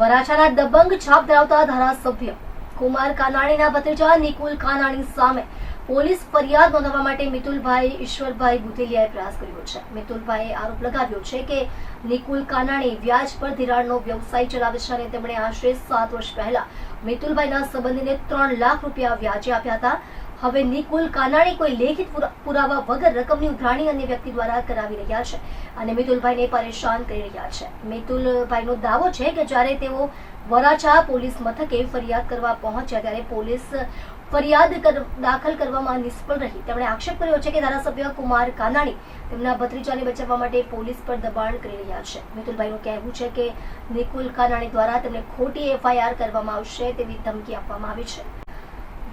વરાછાના દબંગ છાપ ધરાવતા ધારાસભ્ય કુમાર કાનાણીના ભત્રીજા નિકુલ કાનાણી સામે પોલીસ ફરિયાદ નોંધવા માટે મિતુલભાઈ ઈશ્વરભાઈ ગુથેલિયાએ પ્રયાસ કર્યો છે. મિતુલભાઈએ આરોપ લગાવ્યો છે કે નિકુલ કાનાણી વ્યાજ પર ધિરાણનો વ્યવસાય ચલાવે છે અને તેમણે આશરે સાત વર્ષ પહેલા મિતુલભાઈના સંબંધીને ત્રણ લાખ રૂપિયા વ્યાજે આપ્યા હતા. હવે નિકુલ કાનાણી કોઈ લેખિત પુરા- પુરાવા વગર રકમની ઉઘરાણી અન્ય વ્યક્તિ દ્વારા કરાવી રહ્યા છે અને મિતુલભાઈને પરેશાન કરી રહ્યા છે. મિતુલભાઈનો દાવો છે કે જ્યારે તેઓ વરાછા પોલીસ મથકે ફરિયાદ કરવા પહોંચ્યા ત્યારે પોલીસ ફરિયાદ દાખલ કરવામાં નિષ્ફળ રહી. તેમણે આક્ષેપ કર્યો છે કે ધારાસભ્ય કુમાર કાનાણી તેમના ભત્રીજાને બચાવવા માટે પોલીસ પર દબાણ કરી રહ્યા છે. મિતુલભાઈનું કહેવું છે કે નિકુલ કાનાણી દ્વારા તેમને ખોટી એફઆઈઆર કરવામાં આવશે તેવી ધમકી આપવામાં આવી છે.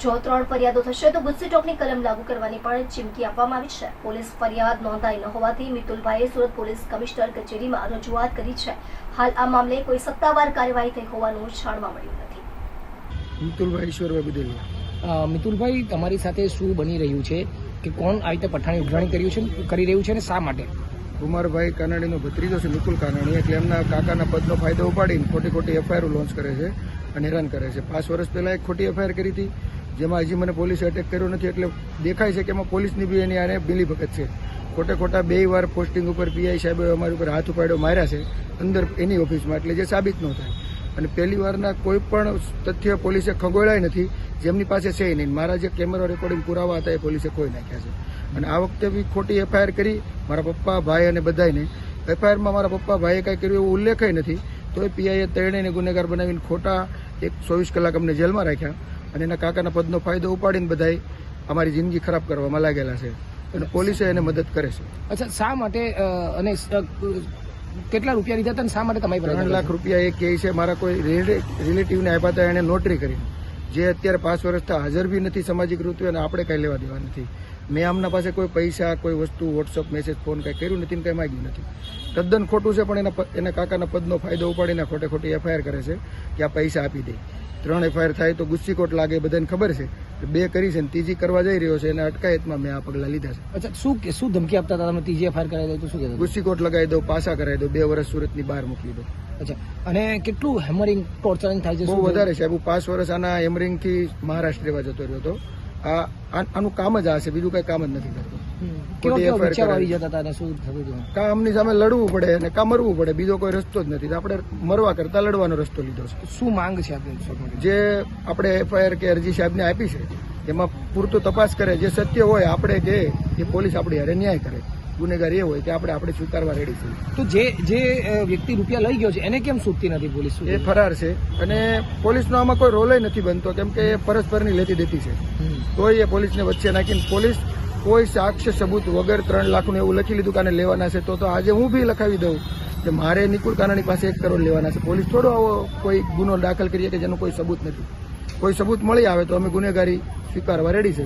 જો ત્રણ ફરિયાદો થશે તો ગુસ્સે ટોકની કલમ લાગુ કરવાની પણ ચીમકી આપવામાં આવી છે. પોલીસ ફરિયાદ નોંધાઈ ન હોવાથી મિતુલભાઈએ સુરત પોલીસ કમિશનર કચેરીમાં રજૂઆત કરી છે. હાલ આ મામલે કોઈ સત્તાવાર કાર્યવાહી થઈ હોવાનું જાણવા મળ્યું નથી. મિતુલભાઈ ઈશ્વરભાઈ બુદેલિયા મિતુલભાઈ તમારી સાથે શું બની રહ્યું છે? કે કોણ આવી રીતે પઠાણી ઉઘરાણી કર્યું છે કરી રહ્યું છે અને શા માટે? કુમારભાઈ કાનાણીનો ભત્રીજો છે મિતુલ કાનાણી. એટલે એમના કાકાના પદનો ફાયદો ઉપાડીને ખોટી ખોટી એફઆઈઆર લોન્ચ કરે છે અને હેરાન કરે છે. પાંચ વર્ષ પહેલાં એક ખોટી એફઆઈઆર કરી હતી. જેમાં હજી મને પોલીસે અટેક કર્યો નથી એટલે દેખાય છે કે એમાં પોલીસની બી એની આને મિલી ભગત છે. ખોટે ખોટા બે વાર પોસ્ટિંગ ઉપર પીઆઈ સાહેબે અમારી ઉપર હાથ ઉપાડ્યો, માર્યા છે, અંદર એની ઓફિસમાં એટલે જે સાબિત ન થાય. અને પહેલી વારના કોઈ પણ તથ્ય પોલીસે ખગોળાય નથી, જેમની પાસે છે નહીં. મારા જે કેમેરા રેકોર્ડિંગ પુરાવા હતા એ પોલીસે ખોઈ નાખ્યા છે. અને આ વખતે બી ખોટી એફઆઈઆર કરી, મારા પપ્પા, ભાઈ અને બધાને એફઆઈઆરમાં મારા પપ્પા, ભાઈએ કાંઈ કર્યું એવું ઉલ્લેખ નથી તો એ પીઆઈએ ત્રણેયને ગુનેગાર બનાવીને ખોટા એક ચોવીસ કલાક અમને જેલમાં રાખ્યા. અને એના કાકાના પદનો ફાયદો ઉપાડીને બધાય અમારી જિંદગી ખરાબ કરવામાં લાગેલા છે. અને પોલીસે એને મદદ કરે છે. અચ્છા શા માટે અને કેટલા રૂપિયા લીધા હતા શા માટે તમારી ત્રણ લાખ રૂપિયા એ કહે છે મારા કોઈ રિલેટિવને આપ્યા હતા એને નોટરી કરી. જે અત્યારે પાંચ વર્ષથી હાજર બી નથી સામાજિક ઋતુ અને આપણે કાંઈ લેવા દેવા નથી. મેં આમના પાસે કોઈ પૈસા કોઈ વસ્તુ વોટ્સઅપ મેસેજ ફોન કાંઈ કર્યું નથી ને કાંઈ માગ્યું નથી. તદ્દન ખોટું છે પણ એના એના કાકાના પદનો ફાયદો ઉપાડીને ખોટે ખોટી એફઆઈઆર કરે છે કે આ પૈસા આપી દે. ત્રણ એફઆઈઆર થાય તો ગુસ્સીકોટ લાગે બધાને ખબર છે. બે કરી છે ત્રીજી કરવા જઈ રહ્યો છે એને અટકાયતમાં મેં આ પગલાં લીધા છે. અચ્છા શું કે- શું ધમકી આપતા હતા તમે? ત્રીજી એફઆઈઆર કરાવી દો તો શું કહેતા હતા? ગુસ્સીકોટ લગાવી દો પાછા કરાવી દો બે વર્ષ સુરતની બહાર મોકલી દો અચ્છા અને કેટલું હેમરિંગ ટોર્ચરિંગ થાય છે? બહુ વધારે છે. હું પાંચ વર્ષ આના હેમરિંગથી મહારાષ્ટ્ર રહેવા જતો રહ્યો હતો. આ આનું કામ જ આ છે બીજું કંઈ કામ જ નથી કરતો. કેવા કેવા FIR આવી જતા હતા અને શું થતું હતું? આમની સામે લડવું પડે અને કા મરવું પડે. બીજો કોઈ રસ્તો જ નથી. આપણે મરવા કરતા લડવાનો રસ્તો લીધો છે. શું માંગ છે આપણી જે આપણે એફઆઈઆર કે અરજી સાહેબને આપી છે એમાં પૂરતું તપાસ કરે. જે સત્ય હોય આપણે કે એ પોલીસ આપણી હારે ન્યાય કરે. ગુનેગાર એ હોય કે આપણે આપણે સ્વીકારવા રેડી છીએ તો જે જે વ્યક્તિ રૂપિયા લઈ ગયો છે એને કેમ શોધતી નથી પોલીસ? એ ફરાર છે. અને પોલીસનો આમાં કોઈ રોલ નથી બનતો કેમ કે એ પરસ્પરની લેતી દેતી છે. તો એ પોલીસને વચ્ચે નાખીને પોલીસ કોઈ સાક્ષ્ય સબૂત વગર ત્રણ લાખનું એવું લખી લીધું કાને લેવાના છે, તો તો આજે હું બી લખાવી દઉં કે મારે નિકુલ કાનાણી પાસે એક કરોડ લેવાના છે. પોલીસ થોડો આવો કોઈ ગુનો દાખલ કરીએ કે જેનું કોઈ સબૂત નથી. કોઈ સબૂત મળી આવે તો અમે ગુનેગારી સ્વીકારવા રેડી છે.